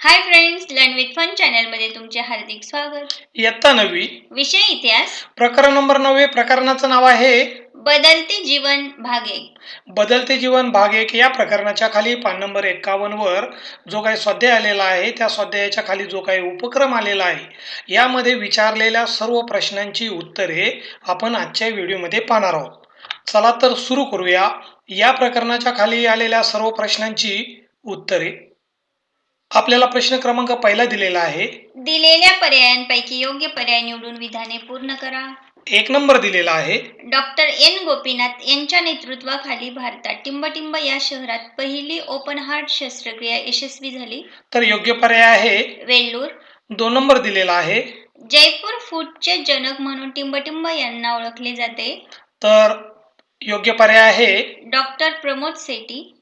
Hi friends learn with fun चॅनलमध्ये तुमचे हार्दिक स्वागत. इयत्ता नववी. विषय इतिहास. प्रकरण नंबर नववे प्रकरणाचं नाव आहे बदलते जीवन भाग एक. बदलते जीवन भाग एक या प्रकरणाच्या खाली पान नंबर एक्कावन्न वर जो काही स्वाध्याय आलेला आहे त्या स्वाध्यायाच्या खाली जो काही उपक्रम आलेला आहे यामध्ये विचारलेल्या सर्व प्रश्नांची उत्तरे आपण आजच्या व्हिडिओमध्ये पाहणार आहोत. चला तर सुरू करूया. या प्रकरणाच्या खाली आलेल्या सर्व प्रश्नांची उत्तरे. आपल्याला प्रश्न क्रमांक पहिला दिलेला आहे. दिलेल्या पर्यायांपैकी योग्य पर्याय निवडून विधाने पूर्ण करा. एक नंबर दिलेला आहे. डॉक्टर एन गोपीनाथ यांच्या नेतृत्वाखाली भारतात टिंबटिंब या शहरात पहिली ओपन हार्ट शस्त्रक्रिया यशस्वी झाली. तर योग्य पर्याय आहे. वेल्लूर. दोन नंबर दिलेला आहे. जयपूर फूडचे जनक म्हणून टिंबटिंब यांना ओळखले जाते. तर योग्य पर्याय आहे. डॉक्टर प्रमोद सेठी.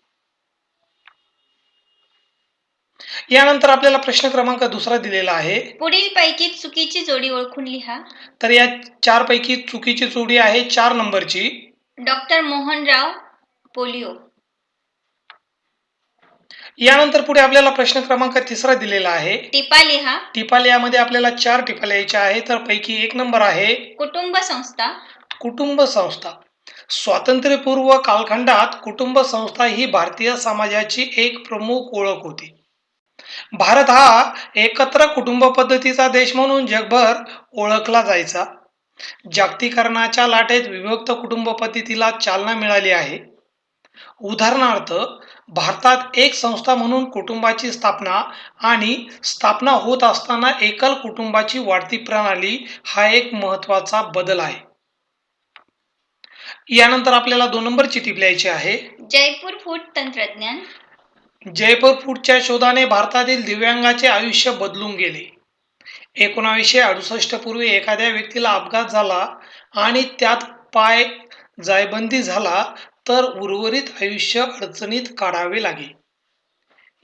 यानंतर आपल्याला प्रश्न क्रमांक दुसरा दिलेला आहे. पुढील पैकी चुकीची जोडी ओळखून लिहा. तर या चार पैकी चुकीची जोडी आहे चार नंबरची. Doctor Mohanrao polio. यानंतर पुढे आपल्याला प्रश्न क्रमांक तिसरा दिलेला आहे. टिपा लिहा. टिपाल यामध्ये आपल्याला चार टिपाल यायच्या आहे तर पैकी एक नंबर आहे. कुटुंब संस्था. कुटुंब संस्था. स्वातंत्र्यपूर्व कालखंडात कुटुंब संस्था ही भारतीय समाजाची एक प्रमुख ओळख होती. भारत हा एकत्र कुटुंब पद्धतीचा देश म्हणून जगभर ओळखला जायचा. जागतिकरणाच्या लाटेत विभक्त कुटुंब पद्धतीला चालना मिळाली आहे. उदाहरणार्थ भारतात एक संस्था म्हणून कुटुंबाची स्थापना आणि स्थापना होत असताना एकल कुटुंबाची वाढती प्रणाली हा एक महत्त्वाचा बदल आहे. यानंतर आपल्याला दोन नंबरची टीप लिहायची आहे. जयपूर फूड तंत्रज्ञान. जयपूर फूडच्या शोधाने भारतातील दिव्यांगाचे आयुष्य बदलून गेले. एकोणावीसशे अडुसष्ट पूर्वी एखाद्या व्यक्तीला अपघात झाला आणि त्यात पाय जायबंदी झाला तर उर्वरित आयुष्य अडचणीत काढावे लागे.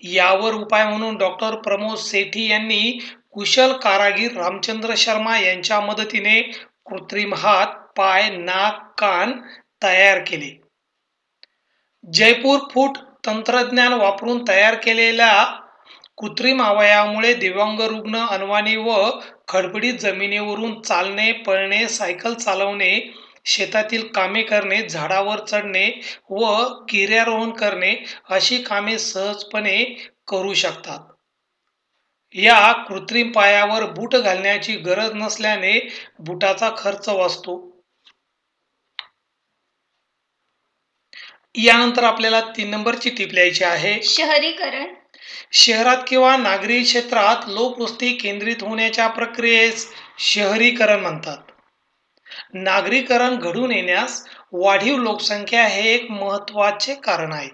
यावर उपाय म्हणून डॉक्टर प्रमोद सेठी यांनी कुशल कारागीर रामचंद्र शर्मा यांच्या मदतीने कृत्रिम हात पाय नाक कान तयार केले. जयपूर फूट तंत्रज्ञान वापरून तयार केलेल्या कृत्रिम अवयवामुळे दिव्यांग रुग्ण अनवाणी व खडबडीत जमिनीवरून चालणे पळणे सायकल चालवणे शेतातील कामे करणे झाडावर चढणे व गिर्यारोहण करणे अशी कामे सहजपणे करू शकतात. या कृत्रिम पायावर बूट घालण्याची गरज नसल्याने बुटाचा खर्च वाचतो. यानंतर आपल्याला तीन नंबरची टीप लिहायची आहे. शहरीकरण. शहरात किंवा नागरी क्षेत्रात लोकवस्ती केंद्रित होण्याच्या प्रक्रियेस शहरीकरण म्हणतात. नागरीकरण घडून येण्यास वाढीव लोकसंख्या हे एक महत्त्वाचे कारण आहे.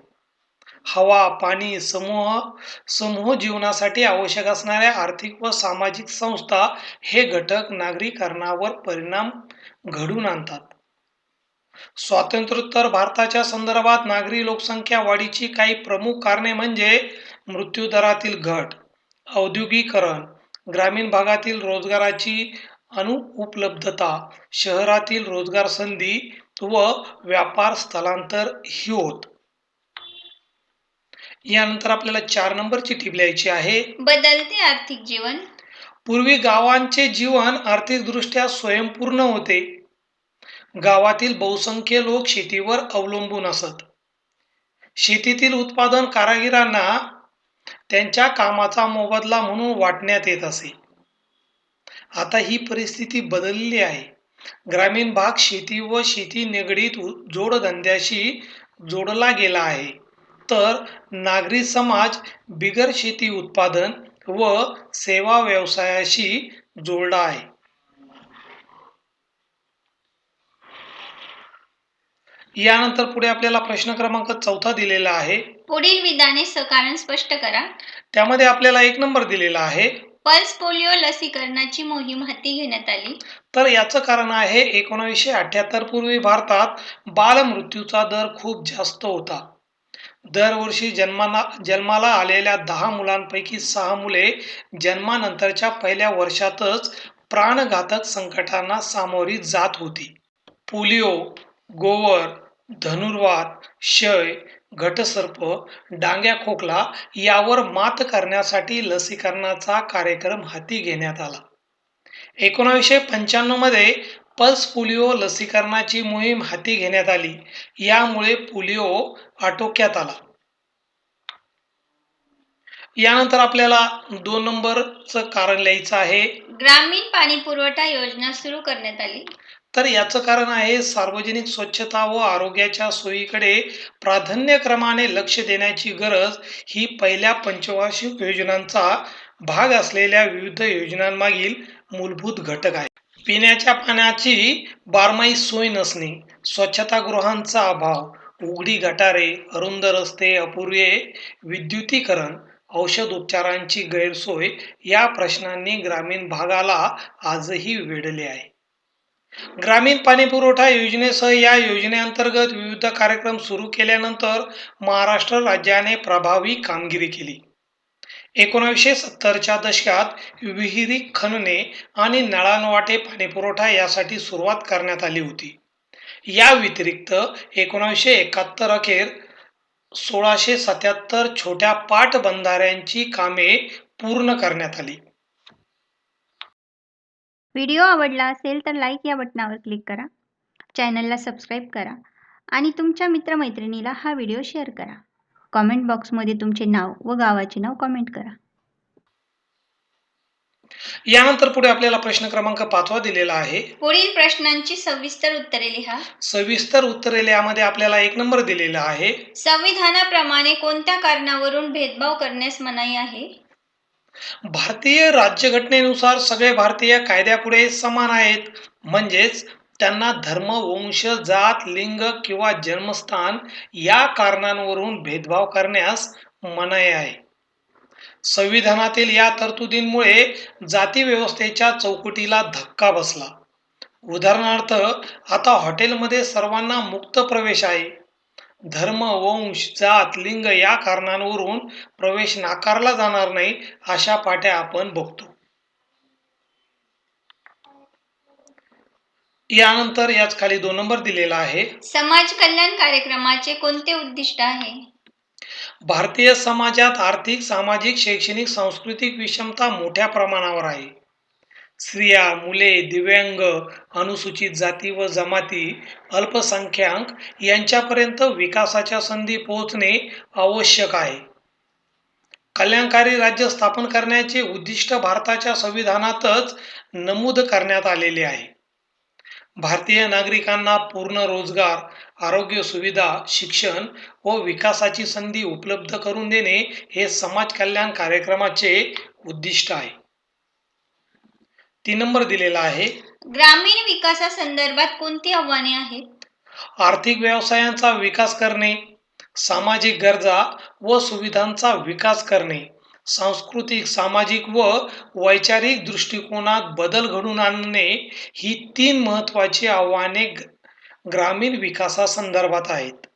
हवा पाणी समूह समूह जीवनासाठी आवश्यक असणाऱ्या आर्थिक व सामाजिक संस्था हे घटक नागरीकरणावर परिणाम घडून आणतात. स्वातंत्र्योत्तर भारताच्या संदर्भात नागरी लोकसंख्या वाढीची काही प्रमुख कारणे म्हणजे मृत्यूदरातील घट औद्योगिकरण ग्रामीण भागातील रोजगाराची अनुपलब्धता शहरातील रोजगार संधी व व्यापार स्थलांतर ही होत. यानंतर आपल्याला चार नंबरची टीप लिहायची आहे. बदलते आर्थिक जीवन. पूर्वी गावांचे जीवन आर्थिकदृष्ट्या स्वयंपूर्ण होते. गावातील बहुसंख्य लोक शेतीवर अवलंबून असत. शेतीतील उत्पादन कारागिरांना त्यांच्या कामाचा मोबदला म्हणून वाटण्यात येत असे. आता ही परिस्थिती बदलली आहे. ग्रामीण भाग शेती व शेती निगडीत जोडधंद्याशी जोडला गेला आहे. तर नागरी समाज बिगर शेती उत्पादन व सेवा व्यवसायाशी जोडला आहे. यानंतर पुढे आपल्याला प्रश्न क्रमांक चौथा दिलेला आहे. पुढील विधाने सकारण स्पष्ट करा. त्यामध्ये आपल्याला एक नंबर दिलेला आहे. पल्स पोलिओ लसीकरणाची मोहीम हाती घेण्यात आली. तर याचं कारण आहे एकोणीसशे अठ्याहत्तर पूर्वी भारतात बालमृत्यूचा दर खूप जास्त होता. दरवर्षी जन्माला जन्माला आलेल्या दहा मुलांपैकी सहा मुले जन्मानंतरच्या पहिल्या वर्षातच प्राणघातक संकटांना सामोरी जात होती. पोलिओ गोवर धनुर्वात क्षय घटसर्प डांग्या खोकला यावर मात करण्यासाठी लसीकरणाचा कार्यक्रम हाती घेण्यात आला. एकोणावीसशे पंच्याण्णवमध्ये पल्स पोलिओ लसीकरणाची मोहीम हाती घेण्यात आली. यामुळे पोलिओ आटोक्यात आला. यानंतर आपल्याला दोन नंबरचं कारण लिहायचं आहे. ग्रामीण पाणी पुरवठा योजना सुरू करण्यात आली. तर याचं कारण आहे सार्वजनिक स्वच्छता व आरोग्याच्या सोयीकडे प्राधान्यक्रमाने लक्ष देण्याची गरज ही पहिल्या पंचवार्षिक योजनांचा भाग असलेल्या विविध योजनांमागील मूलभूत घटक आहे पिण्याच्या पाण्याची बारमाही सोय नसणे स्वच्छतागृहांचा अभाव उघडी गटारे अरुंद रस्ते अपुरे विद्युतीकरण औषध उपचारांची गैरसोय या प्रश्नांनी ग्रामीण भागाला आजही वेढले आहे. ग्रामीण पाणी पुरवठा योजनेसह या योजनेअंतर्गत विविध कार्यक्रम सुरू केल्यानंतर महाराष्ट्र राज्याने प्रभावी कामगिरी केली. एकोणावीसशे सत्तरच्या दशकात विहिरी खणणे आणि नळांवाटे पाणीपुरवठा यासाठी सुरुवात करण्यात आली होती. या व्यतिरिक्त एकोणावीसशे एकाहत्तर अखेर सोळाशे सत्याहत्तर छोट्या पाटबंधाऱ्यांची कामे पूर्ण करण्यात आली. व्हिडिओ आवडला असेल तर लाईक या बटनावर क्लिक करा. चॅनलला सबस्क्राईब करा आणि तुमच्या मित्रमैत्रिणीला हा व्हिडिओ शेअर करा. कॉमेंट बॉक्समध्ये तुमचे नाव व गावाचे नाव कॉमेंट करा. यानंतर पुढे आपल्याला प्रश्न क्रमांक पाचवा दिलेला आहे. पुढील प्रश्नांची सविस्तर उत्तरे लिहा. सविस्तर उत्तरे यामध्ये आपल्याला एक नंबर दिलेला आहे. संविधानाप्रमाणे कोणत्या कारणावरून भेदभाव करण्यास मनाई आहे? भारतीय राज्यघटनेनुसार सगळे भारतीय कायद्यापुढे समान आहेत. म्हणजेच त्यांना धर्म वंश जात लिंग किंवा जन्मस्थान या कारणांवरून भेदभाव करण्यास मनाई आहे. संविधानातील या तरतुदींमुळे जाती व्यवस्थेच्या चौकटीला धक्का बसला. उदाहरणार्थ आता हॉटेलमध्ये सर्वांना मुक्त प्रवेश आहे. धर्म वंश जात लिंग या कारणांवरून प्रवेश नाकारला जाणार नाही अशा पाट्या आपण बघतो. यानंतर याच खाली दोन नंबर दिलेला आहे. समाज कल्याण कार्यक्रमाचे कोणते उद्दिष्ट आहे? भारतीय समाजात आर्थिक सामाजिक शैक्षणिक सांस्कृतिक विषमता मोठ्या प्रमाणावर आहे. स्त्रिया मुले दिव्यांग अनुसूचित जाती व जमाती अल्पसंख्याक यांच्यापर्यंत विकासाच्या संधी पोहोचणे आवश्यक आहे. कल्याणकारी राज्य स्थापन करण्याचे उद्दिष्ट भारताच्या संविधानातच नमूद करण्यात आलेले आहे. भारतीय नागरिकांना पूर्ण रोजगार आरोग्य सुविधा शिक्षण व विकासाची संधी उपलब्ध करून देणे हे समाज कल्याण कार्यक्रमाचे उद्दिष्ट आहे. तीन नंबर दिलेला आहे. ग्रामीण विकासासंदर्भात कोणती आव्हाने आहेत? आर्थिक व्यवसायांचा विकास करणे सामाजिक गरजा व सुविधांचा विकास करणे सांस्कृतिक सामाजिक व वैचारिक दृष्टिकोनात बदल घडून आणणे ही तीन महत्वाची आव्हाने ग्रामीण विकासासंदर्भात आहेत.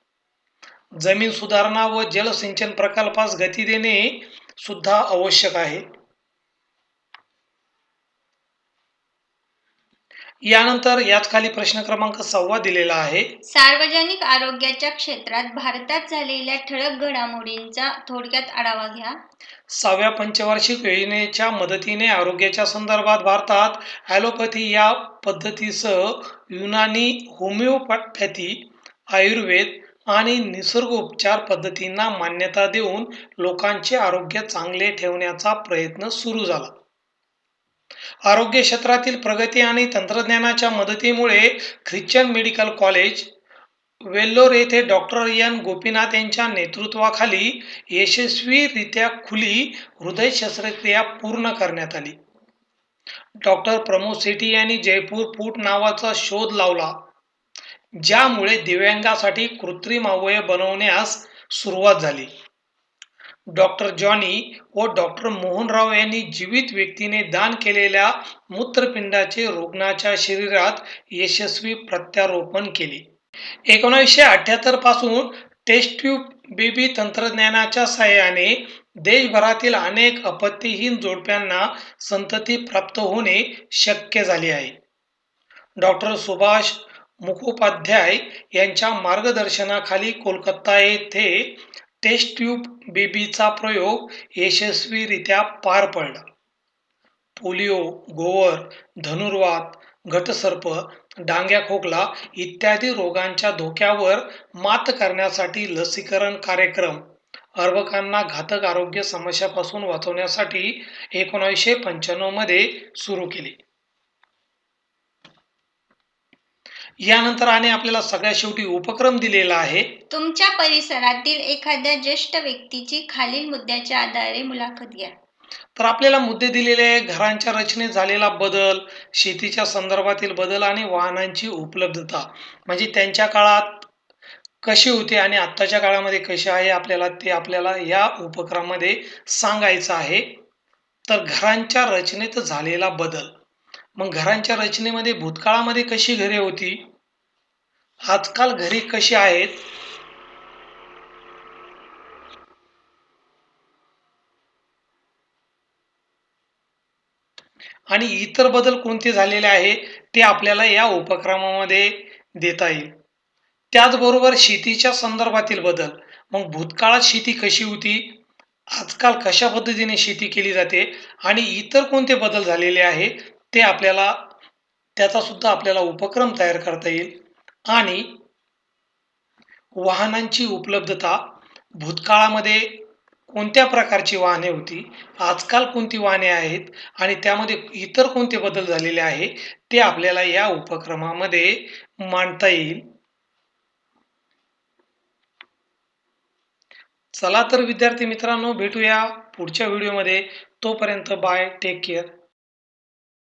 जमीन सुधारणा व जलसिंचन प्रकल्पास गती देणे सुद्धा आवश्यक आहे. यानंतर याच खाली प्रश्न क्रमांक सव्वा दिलेला आहे. सार्वजनिक आरोग्याच्या क्षेत्रात भारतात झालेल्या ठळक घडामोडींचा थोडक्यात आढावा घ्या. सहाव्या पंचवार्षिक योजनेच्या मदतीने आरोग्याच्या संदर्भात भारतात ॲलोपॅथी या पद्धतीसह युनानी होमिओपॅथी आयुर्वेद आणि निसर्गोपचार पद्धतींना मान्यता देऊन लोकांचे आरोग्य चांगले ठेवण्याचा प्रयत्न सुरू झाला. आरोग्य क्षेत्रातील प्रगती आणि तंत्रज्ञानाच्या मदतीमुळे ख्रिश्चन मेडिकल कॉलेज वेल्लोर येथे डॉक्टर एन गोपीनाथ यांच्या नेतृत्वाखाली यशस्वीरित्या खुली हृदय शस्त्रक्रिया पूर्ण करण्यात आली. डॉक्टर प्रमोद सेठी यांनी जयपूर फूट नावाचा शोध लावला ज्यामुळे दिव्यांगासाठी कृत्रिम अवयव बनवण्यास सुरुवात झाली. डॉक्टर जॉनी व डॉक्टर मोहनराव यांनी जीवित व्यक्तीने दान केलेल्या मूत्रपिंडाचे रुग्णाच्या शरीरात यशस्वी प्रत्यारोपण केले. एकोणीसशे अठ्ठ्याहत्तरपासून टेस्ट ट्यूब बेबी तंत्रज्ञानाच्या सहाय्याने देशभरातील अनेक अपत्यहीन जोडप्यांना संतती प्राप्त होणे शक्य झाले आहे. डॉक्टर सुभाष मुखोपाध्याय यांच्या मार्गदर्शनाखाली कोलकाता येथे टेस्ट ट्यूब बेबीचा प्रयोग यशस्वीरित्या पार पडला. पोलिओ, गोवर, धनुर्वात, घटसर्प, डांग्या खोकला इत्यादी रोगांच्या धोक्यावर मात करण्यासाठी लसीकरण कार्यक्रम अर्भकांना घातक आरोग्य समस्यापासून वाचवण्यासाठी एकोणीसशे पंच्याण्णवमध्ये सुरू केले. यानंतर आणि आपल्याला सगळ्यात शेवटी उपक्रम दिलेला आहे. तुमच्या परिसरातील एखाद्या ज्येष्ठ व्यक्तीची खालील मुद्द्याच्या आधारे मुलाखत घ्या. तर आपल्याला मुद्दे दिलेले आहे घरांच्या रचनेत झालेला बदल, शेतीच्या संदर्भातील बदल आणि वाहनांची उपलब्धता. म्हणजे त्यांच्या काळात कशी होते आणि आत्ताच्या काळामध्ये कशी आहे आपल्याला ते आपल्याला या उपक्रमामध्ये सांगायचं आहे. तर घरांच्या रचनेत झालेला बदल. मग घरांच्या रचनेमध्ये भूतकाळामध्ये कशी घरे होती? आजकाल घरे कशी आहेत? आणि इतर बदल कोणते झालेले आहे ते आपल्याला या उपक्रमामध्ये देता येईल. त्याचबरोबर शेतीच्या संदर्भातील बदल. मग भूतकाळात शेती कशी होती? आजकाल कशा पद्धतीने शेती केली जाते आणि इतर कोणते बदल झालेले आहे ते आपल्याला त्याचा सुद्धा आपल्याला उपक्रम तयार करता येईल. आणि वाहनांची उपलब्धता भूतकाळामध्ये कोणत्या प्रकारची वाहने होती आजकाल कोणती वाहने आहेत आणि त्यामध्ये इतर कोणते बदल झालेले आहे ते आपल्याला या उपक्रमामध्ये मांडता येईल. चला तर विद्यार्थी मित्रांनो भेटूया पुढच्या व्हिडिओमध्ये. तोपर्यंत बाय टेक केअर